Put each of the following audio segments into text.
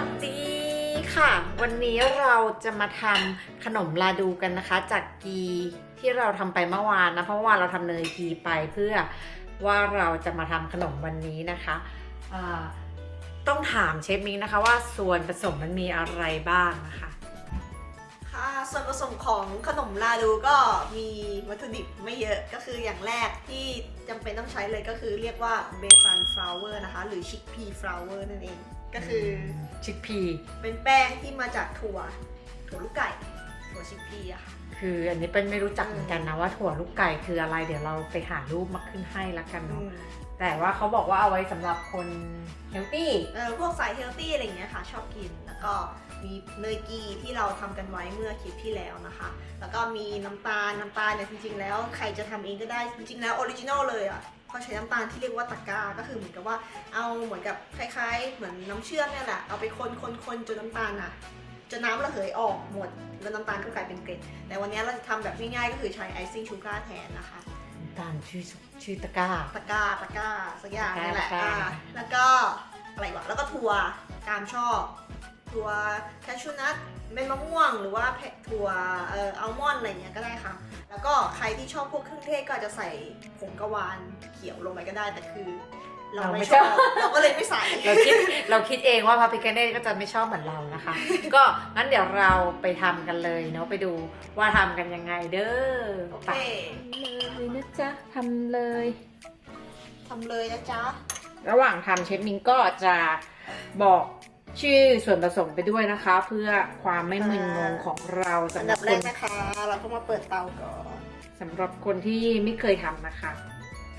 วัสดีค่ะ วันนี้เราจะมาทำขนมลาดูกันนะคะ จากกีที่เราทำไปเมื่อวานนะ เพราะว่าเราทำเนยกีไปเพื่อว่าเราจะมาทำขนมวันนี้นะคะต้องถามเชฟมิงนะคะว่าส่วนผสมมันมีอะไรบ้างนะคะ ส่วนผสมของขนมลาดูก็มีวัตถุดิบไม่เยอะก็คืออย่างแรกที่จำเป็นต้องใช้เลยก็คือเรียกว่าเบซันฟลาวเวอร์นะคะ หรือชิคพีฟลาวเวอร์นั่นเอง ก็คืออชิคพีเป็นแป้งที่มาจากถั่วถั่วลูกไก่ ถั่วชิคพีอะค่ะ คืออันนี้เป็นไม่รู้จักเหมือนกันนะว่าถั่วลูกไก่คืออะไร เดี๋ยวเราไปหารูปมาขึ้นให้ละกันอืเนาะมแต่ว่าเขาบอกว่าเอาไว้สำหรับคนเฮลตี้เออพวกสายเฮลตี้อะไรอย่างเงี้ยค่ะ ชอบกินแล้วก็มีเนยกีที่เราทำกันไว้เมื่อคลิปที่แล้วนะคะ แล้วก็มีน้ำตาลน้ำตาลเนี่ยจริงๆ แล้วใครจะทำเองก็ได้จริงๆ แล้วออริจินอลเลยอะเขาใช้น้ำตาลที่เรียกว่าตะกร้าก็คือเหมือนกับว่าเอาเหมือนกับคล้าย ๆ เหมือนน้ำเชื่อมเนี่ยแหละเอาไปคนคนคนจนน้ำตาลอะ จนน้ำระเหยออกหมด แล้วน้ำตาลก็กลายเป็นเกล็ด แต่วันนี้เราจะทำแบบง่ายๆก็คือใช้ไอซิ่งชูการ์แทนนะคะ ตามชื่อชื่อตะกร้า ตะกร้าตะกร้าสักอย่างนี่แหละตะกร้า อ่าแล้วก็อะไรวะแล้วก็ถั่วตามชอบถั่วแคชชูนัทเม็ดมะม่วง หรือว่าแพะถั่วเอ่ออัลมอนด์อะไรเงี้ยก็ได้ค่ะ แล้วก็ใครที่ชอบพวกเครื่องเทศก็อาจจะใส่ผงกะวานเขียวลงไปก็ได้แต่คือ เราไม่ชอบ เราก็เลยไม่ใส่ เราคิดเราคิดเองว่าพระพิคเนตก็จะไม่ชอบเหมือนเรานะคะ ก็งั้นเดี๋ยวเราไปทำกันเลยเนาะไปดูว่าทำกันยังไงเด้อโอไปเคเลยนะจ๊ะทำเลย ทำเลยนะจ๊ะ ระหว่างทำเชฟมิงก็จะบอกชื่อส่วนผสมไปด้วยนะคะ เพื่อความไม่มึนงงของเราอันสำหดัรับบแรคกนนะคะ เราต้องมาเปิดเตาก่อน สำหรับคนที่ไม่เคยทำนะคะ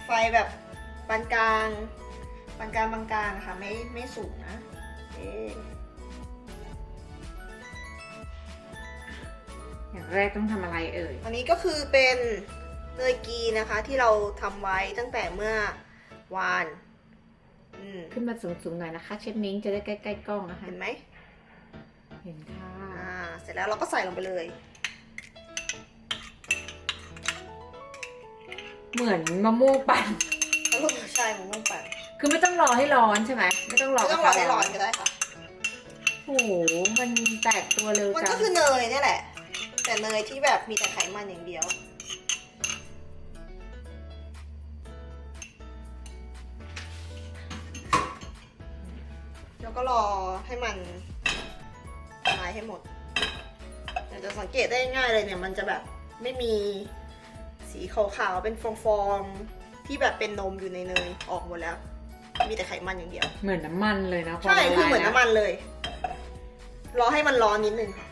ไฟแบบ ปานกลางปานกลางบางกลางนะคะไม่ไม่สูงนะโอเคอย่างแรกต้องทำอะไรเอ่ย อันนี้ก็คือเป็นเนยกีนะคะที่เราทำไว้ตั้งแต่เมื่อวานอืมขึ้นมาสูงๆหน่อยนะคะ เชฟมิงจะได้ใกล้ๆกล้องนะคะ เห็นไหม เห็นค่ะอ่าเสร็จแล้วเราก็ใส่ลงไปเลย เหมือนมะม่วงปั่นแล้วลูก ใช่มะม่วงปั่นคือไม่ต้องรอให้ร้อนใช่ไหมไม่ต้องรอไม่ต้องรอให้ร้อนก็ได้ค่ะ โอ้โหมันแตกตัวเร็วมันจัก็งคือเนยเนี่ยแหละ แต่เนยที่แบบมีแต่ไขมันอย่างเดียว แล้วก็รอให้มันละลายให้หมดแต่จะสังเกตได้ง่ายเลยเนี่ย มันจะแบบไม่มีสีขาวๆเป็นฟองๆ ที่แบบเป็นนมอยู่ในเนยออกหมดแล้ว มีแต่ไขมันอย่างเดียว เหมือนน้ำมันเลยนะพใช่ละลายคือเหมือนน้ำมันเลย รอให้มันร้อนนิดนึงค่ะ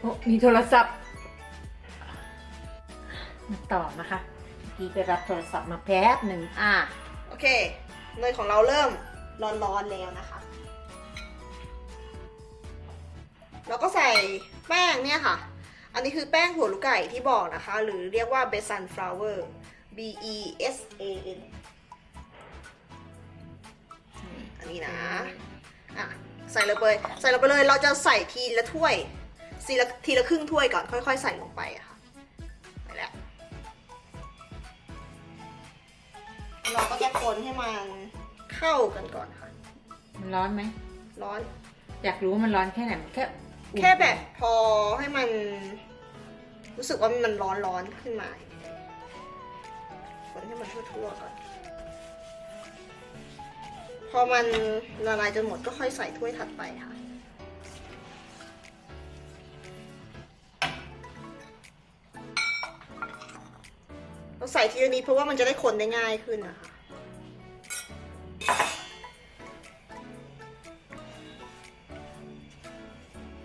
โอ้มีโทรศัพท์มาตอบนะคะเมื่อกี้ไปรับโทรศัพท์มาแป๊บหนึ่งอะโอเค เนยของเราเริ่มร้อนๆแล้วนะคะ แล้วก็ใส่แป้งเนี่ยค่ะ อันนี้คือแป้งหัวลูกไก่ที่บอกนะคะ หรือเรียกว่าเบซันฟลาวเวอร์ B E S A N อันนี้นะ อะ ใส่ลงไปใส่ลงไปเลย เราจะใส่ทีละถ้วยทีละทีละครึ่งถ้วยก่อนค่อยๆ ใส่ลงไปอะค่ะไปแล้ว เราก็จะคนให้มันเข้ากันก่อนค่ะ มันร้อนไหม ร้อน อยากรู้ว่ามันร้อนแค่ไหนมันแค่อุ่น แค่แบบพอให้มัน รู้สึกว่ามันร้อนร้อนๆขึ้นมาคนให้มันทั่วๆก่อน พอมันละลายจนหมดก็ค่อยใส่ถ้วยถัดไปค่ะเราใส่ทีละนิดเพราะว่ามันจะได้คนได้ง่ายขึ้นนะคะ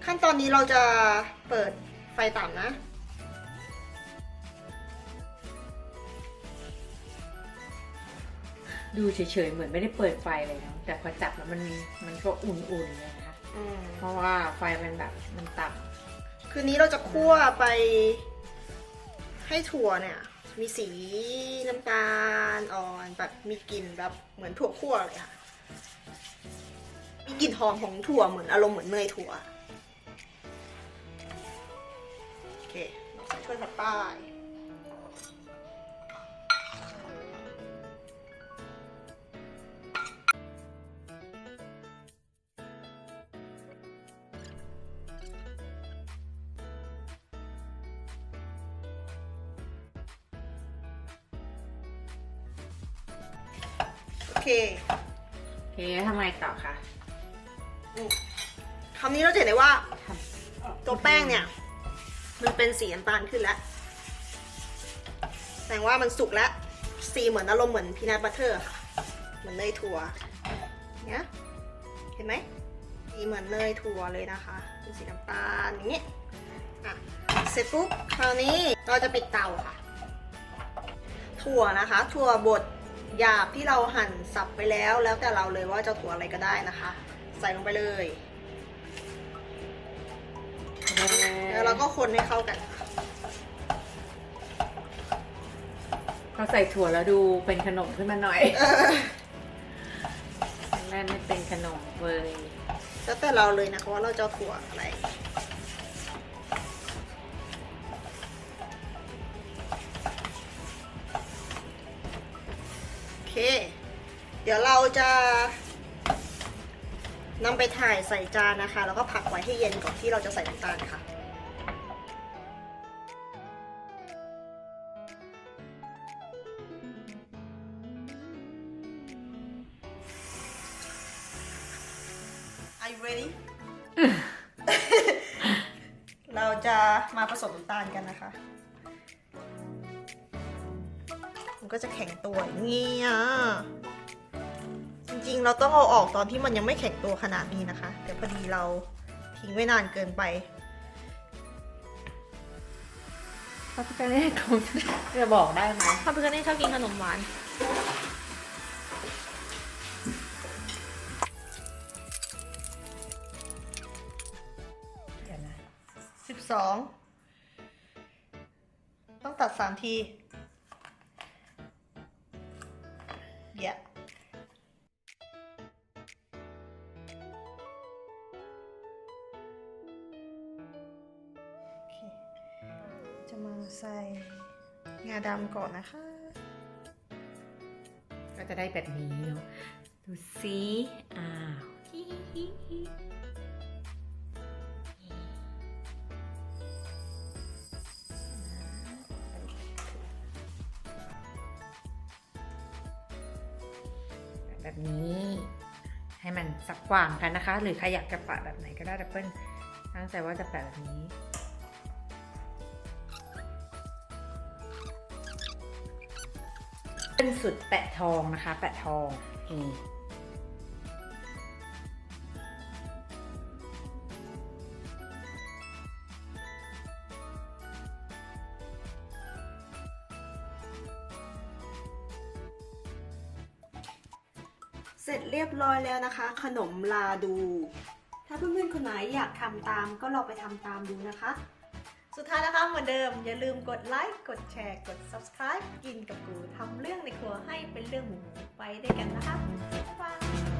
ขั้นตอนนี้เราจะเปิดไฟต่ำนะ ดูเฉยๆ เหมือนไม่ได้เปิดไฟเลยเนาะแต่พอจับแล้วมันมันก็อุ่นๆเลยนะคะอืมเพราะว่าไฟมันแบบมันต่คืนนี้เราจะคั่วไป ให้ถั่วเนี่ย มีสีน้ำตาลอ่อนแบบมีกลิ่นแบบเหมือนถั่วคั่วเลยค่ะ มีกลิ่นหอมของถั่วเหมือนอารมณ์เหมือนเนยถั่วโอ เคใส่ถ้วยถับป้ายโอเคโอเคทำไงต่อคะคำนี้เราจะเห็นได้ว่าตัวแป้งเนี่ย มันเป็นสีน้ำตาลขึ้นแล้วแสดงว่ามันสุกแล้ว สีเหมือนอารมณ์เหมือนพีนัทบัตเตอร์ค่ะ เหมือนเนยถั่วเนี่ยเห็นไหมสีเหมือนเนยถั่วเลยนะคะ เป็นสีน้ำตาลอย่างนี้อะเสร็จปุ๊บคราวนี้เราจะปิดเตาค่ะ ถั่วนะคะ ถั่วบดหยาบที่เราหั่นสับไปแล้ว แล้วแต่เราเลยว่าจะถั่วอะไรก็ได้นะคะ ใส่ลงไปเลย แล้วเราก็คนให้เข้ากันค่ะเราใส่ถั่วแล้วดูเป็นขนมขึ้นมาหน่อยเออแรกไม่เป็นขนมเลยแล้วแต่เราเลยนะคะว่าเราจะเอาถั่วอะไรโอเค เดี๋ยวเราจะ นำไปถ่ายใส่จานนะคะ แล้วก็พักไว้ให้เย็นก่อนที่เราจะใส่น้ำตาลค่ะ Are you ready เราจะมาผสมน้ำตาลกันนะคะ มันก็จะแข็งตัวอย่างนี้อะจ ริง ๆ เราต้องเอาออกตอนที่มันยังไม่แข็งตัวขนาดนี้นะคะ แต่พอดีเราทิ้งไว้นานเกินไปพระพิฆเนศคงจะบอกได้ไหมพ่อพิคเน่ชอบกินขนมหวานเดี๋ยวนะสิบสองต้องตัดสามที จะมาใส่งาดำก่อนนะคะ ก็จะได้แบบนี้เนาะ ดูสิอ้าวแบบนี้ให้มันสักกว่างกันนะคะ หรือใครอยากจะปะแบบไหนก็ได้แต่เปิ้ลตั้งใจว่าจะแปะแบบนี้ เป็นสุดแปะทองนะคะ แปะทองนี่เสร็จเรียบร้อยแล้วนะคะ ขนมลาดู ถ้าเพื่อนๆคนไหนอยากทำตามก็ลองไปทำตามดูนะคะ สุดท้ายนะคะเหมือนเดิม อย่าลืมกดไลค์กดแชร์กด subscribe กินกับกูทำเรื่องในครัวให้เป็นเรื่องหมูไปด้วยกันนะคะ